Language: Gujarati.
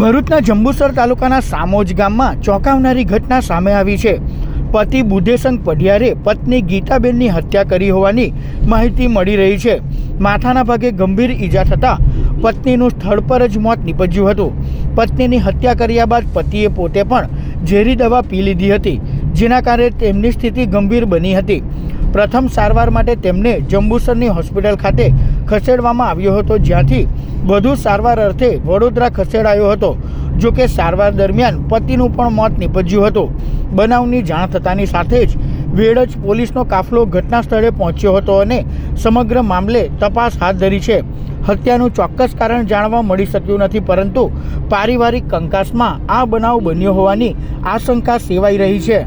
ભરૂચના જંબુસર તાલુકાના સામોજ ગામમાં ચોંકાવનારી ઘટના સામે આવી છે. પતિ બુધેસંગ પઢિયારે પત્ની ગીતાબેનની હત્યા કરી હોવાની માહિતી મળી રહી છે. માથાના ભાગે ગંભીર ઈજા થતાં પત્નીનું સ્થળ પર જ મોત નીપજ્યું હતું. પત્નીની હત્યા કર્યા બાદ પતિએ પોતે પણ ઝેરી દવા પી લીધી હતી, જેના કારણે તેમની સ્થિતિ ગંભીર બની હતી. પ્રથમ સારવાર માટે તેમને જંબુસરની હોસ્પિટલ ખાતે ખસેડવામાં આવ્યો હતો, જ્યાંથી વધુ સારવાર અર્થે વડોદરા ખસેડાયો હતો, જો કે સારવાર દરમિયાન પતિનું પણ મોત નીપજ્યું હતું. બનાવની જાણ થતાની સાથે જ વેડજ પોલીસનો કાફલો ઘટના સ્થળે પહોંચ્યો હતો અને સમગ્ર મામલે તપાસ હાથ ધરી છે. હત્યાનું ચોક્કસ કારણ જાણવા મળી શક્યું નથી, પરંતુ પારિવારિક કંકાસમાં આ બનાવ બન્યો હોવાની આશંકા સેવાઈ રહી છે.